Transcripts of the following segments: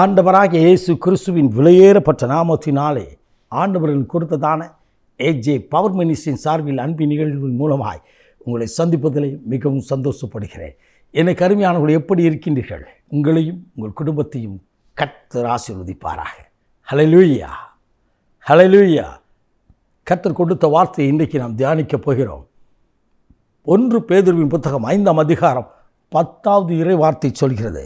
ஆண்டவராக இயேசு கிறிஸ்துவின் விலையேறப்பட்ட நாமத்தினாலே ஆண்டவர்கள் கொடுத்ததான ஏஜே பவர் மினிஸ்டரின் சார்பில் அன்பின் நிகழ்வின் மூலமாய் உங்களை சந்திப்பதில் மிகவும் சந்தோஷப்படுகிறேன். என்னை கருமையானவர்கள் எப்படி இருக்கின்றீர்கள்? உங்களையும் உங்கள் குடும்பத்தையும் கர்த்தர் ஆசீர்வதிப்பாராக. ஹலலூயா ஹலலூயா கர்த்தர் கொடுத்த வார்த்தையை இன்றைக்கு நாம் தியானிக்கப் போகிறோம். ஒன்று பேதுருவின் புத்தகம் ஐந்தாம் அதிகாரம் பத்தாவது இறை வார்த்தை சொல்கிறது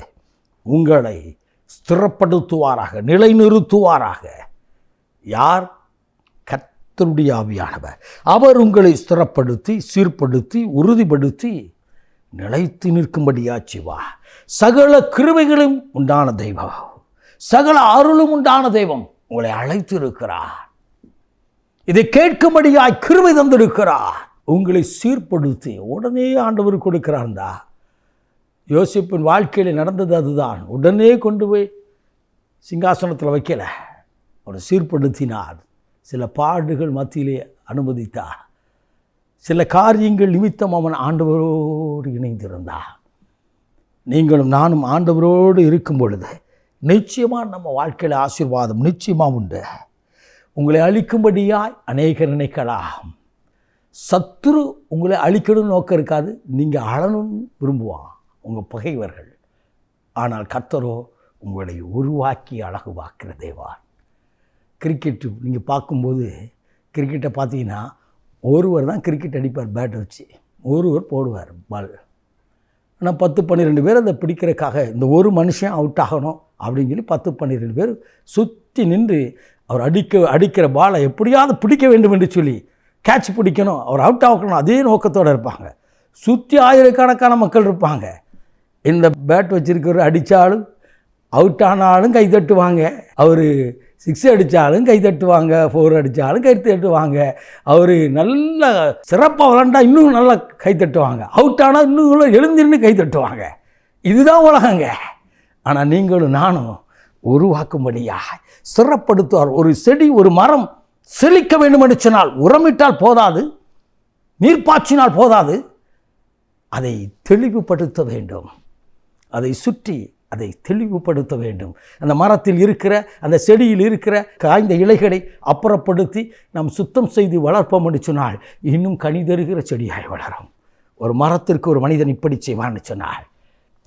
உங்களை ஸ்திரப்படுத்துவாராக நிலைநிறுத்துவாராக. யார்? கத்தருடைய ஆவியானவர். அவர் உங்களை ஸ்திரப்படுத்தி சீர்படுத்தி உறுதிப்படுத்தி நிலைத்து நிற்கும்படியா சிவா சகல கிருமைகளும் உண்டான தெய்வம். சகல அருளும் உண்டான தெய்வம் உங்களை அழைத்து இருக்கிறார் இதை கேட்கும்படியாய் கிருமை தந்திருக்கிறார். உங்களை சீர்படுத்தி உடனே ஆண்டவர் கொடுக்கிறார்ந்தா யோசிப்பின் வாழ்க்கையில் நடந்தது அதுதான். உடனே கொண்டு போய் சிங்காசனத்தில் வைக்கல. அவனை சீர்படுத்தினார். சில பாடுகள் மத்தியிலே அனுமதித்தார். சில காரியங்கள் நிமித்தம் அவன் ஆண்டவரோடு இணைந்திருந்தான். நீங்களும் நானும் ஆண்டவரோடு இருக்கும் பொழுது நிச்சயமாக நம்ம வாழ்க்கையில் ஆசீர்வாதம் நிச்சயமாக உண்டு. உங்களை அழிக்கும்படியாய் அநேகர் நினைக்கலாம். சத்துரு உங்களை அழிக்கணும்னு நோக்கம் இருக்காது. நீங்கள் அழணும்னு விரும்புவான். உங்கள் பகைவர்கள். ஆனால் கர்த்தரோ உங்களை உருவாக்கி அழகுவாக்குற தேவா. கிரிக்கெட்டு நீங்கள் பார்க்கும்போது கிரிக்கெட்டை பார்த்தீங்கன்னா ஒருவர் தான் கிரிக்கெட் அடிப்பார் பேட்டை வச்சு. ஒருவர் போடுவார் பால். ஆனால் பத்து பன்னிரெண்டு பேர் அதை பிடிக்கிறதுக்காக இந்த ஒரு மனுஷன் அவுட் ஆகணும் அப்படின்னு சொல்லி பத்து பன்னிரெண்டு பேர் சுற்றி நின்று அவர் அடிக்க அடிக்கிற பாலை எப்படியாவது பிடிக்க வேண்டும் என்று சொல்லி கேட்ச் பிடிக்கணும் அவர் அவுட் ஆகணும் அதே நோக்கத்தோடு இருப்பாங்க. சுற்றி ஆயிரக்கணக்கான மக்கள் இருப்பாங்க. இந்த பேட் வச்சுருக்கிறவர் அடித்தாலும் அவுட் ஆனாலும் கை தட்டுவாங்க. அவர் சிக்ஸ் அடித்தாலும் கை தட்டுவாங்க ஃபோர் அடித்தாலும் கை தட்டுவாங்க. அவர் நல்ல சிறப்பாக விளாண்டா இன்னும் நல்லா கை தட்டுவாங்க. அவுட் ஆனால் இன்னும் எழுந்திருந்து கை தட்டுவாங்க. இதுதான் உலகங்க. ஆனால் நீங்களும் நானும் உருவாக்கும்படியாக சிறப்படுத்துவார். ஒரு செடி ஒரு மரம் செழிக்க வேண்டும் என்று சொன்னால் உரமிட்டால் போதாது நீர்ப்பாய்ச்சினால் போதாது. அதை தெளிவுபடுத்த வேண்டும். அதை சுற்றி அதை தெளிவுபடுத்த வேண்டும். அந்த மரத்தில் இருக்கிற அந்த செடியில் இருக்கிற காய்ந்த இலைகளை அப்புறப்படுத்தி நாம் சுத்தம் செய்து வளர்ப்போம் என்று சொன்னால் இன்னும் கனி தருகிற செடியாய் வளரும். ஒரு மரத்திற்கு ஒரு மனிதன் இப்படி செய்வான்னு சொன்னால்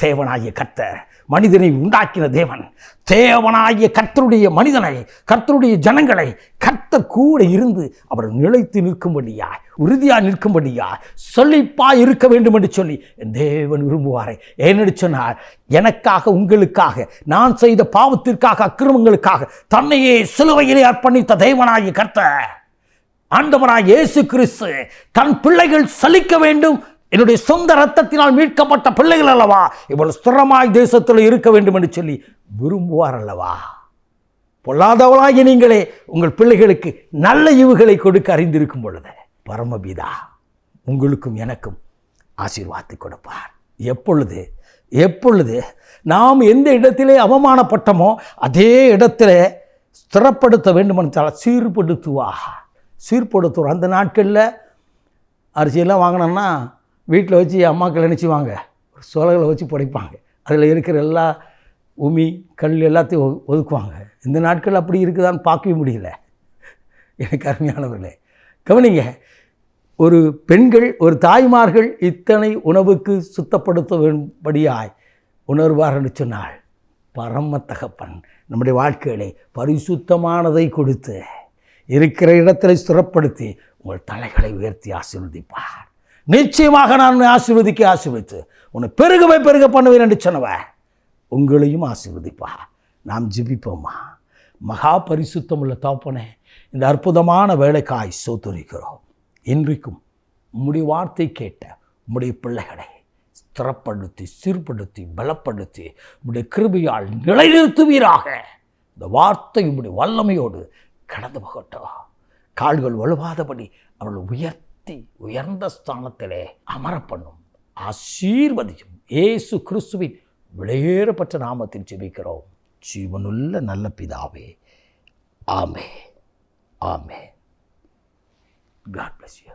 தேவனாகிய கர்த்தர் மனிதனை உண்டாக்கின தேவன். தேவனாகிய கர்த்தருடைய மனிதனை கர்த்தருடைய ஜனங்களை கர்த்தர் கூட இருந்து அவர் நிலைத்து நிற்கும்படியாய் உறுதியாக நிற்கும்படியாய் செழிப்பாய் இருக்க வேண்டும் என்று சொல்லி என் தேவன் விரும்புவாரே. ஏனென்று சொன்னார் எனக்காக உங்களுக்காக நான் செய்த பாவத்திற்காக அக்கிரமங்களுக்காக தன்னையே சிலுவையிலே அர்ப்பணித்த தேவனாகிய கர்த்தர் ஆண்டவராய் இயேசு கிறிஸ்து தன் பிள்ளைகள் சலிக்க வேண்டும் என்னுடைய சொந்த ரத்தத்தினால் மீட்கப்பட்ட பிள்ளைகள் அல்லவா? இவ்வளவு ஸ்திரமாய் தேசத்தில் இருக்க வேண்டும் என்று சொல்லி விரும்புவார் அல்லவா? பொல்லாதவளாகி நீங்களே உங்கள் பிள்ளைகளுக்கு நல்ல ஈவுகளை கொடுக்க அறிந்திருக்கும் பொழுது பரமபிதா உங்களுக்கும் எனக்கும் ஆசீர்வாதத்தை கொடுப்பார். எப்பொழுது? எப்பொழுது? நாம் எந்த இடத்திலே அவமானப்பட்டமோ அதே இடத்துல ஸ்திரப்படுத்த வேண்டுமென்றால் சீர்படுத்துவா சீர்படுத்துவோம் அந்த நாட்களில் அரிசியெல்லாம் வாங்கினோம்னா வீட்டில் வச்சு அம்மாக்கள் நினச்சிவாங்க. சோலைகளை வச்சு புடைப்பாங்க. அதில் இருக்கிற எல்லா உமி கல் எல்லாத்தையும் ஒ- ஒதுக்குவாங்க. இந்த நாட்கள் அப்படி இருக்குதான்னு பார்க்கவே முடியல. எனக்கு அருமையானவர்களே கவனிங்க. ஒரு பெண்கள் ஒரு தாய்மார்கள் இத்தனை உணவுக்கு சுத்தப்படுத்த வேண்டும்படியாய் உணர்வார்கள் சொன்னால் பரம தகப்பன் நம்முடைய வாழ்க்கையிலே பரிசுத்தமானதை கொடுத்து இருக்கிற இடத்துல சுரப்படுத்தி உங்கள் தலைகளை உயர்த்தி ஆசீர்வதிப்பார். நிச்சயமாக நான் உன்னை ஆசீர்வதிக்க ஆசீர்வதித்து. உன்னை பெருகவே பெருக பண்ணுவேன் என்று சொன்னவ? உங்களையும் ஆசீர்வதிப்பா. நாம் ஜிபிப்போம்மா மகா பரிசுத்தம் உள்ள தாப்பனே இந்த அற்புதமான வேலைக்காய் சோத்துரிக்கிறோம். இன்றைக்கும் உம்முடைய வார்த்தை கேட்ட உம்முடைய பிள்ளைகளை ஸ்திரப்படுத்தி சீர்படுத்தி பலப்படுத்தி உம்முடைய கிருபையால் நிலைநிறுத்துவீராக. இந்த வார்த்தை உம்முடைய வல்லமையோடு கடந்து போகட்டும். கால்கள் வலுவாதபடி அவர்கள் உயர்த்த உயர்த்தி உயர்ந்த ஸ்தானத்திலே அமர பண்ணும் ஆசீர்வதியும் ஏசு கிறிஸ்துவின் வெளியேறப்பட்ட நாமத்தில் ஜெபிக்கிறோம். ஜீவனுள்ள நல்ல பிதாவே ஆமே ஆமே காட் பிளஸ் யூ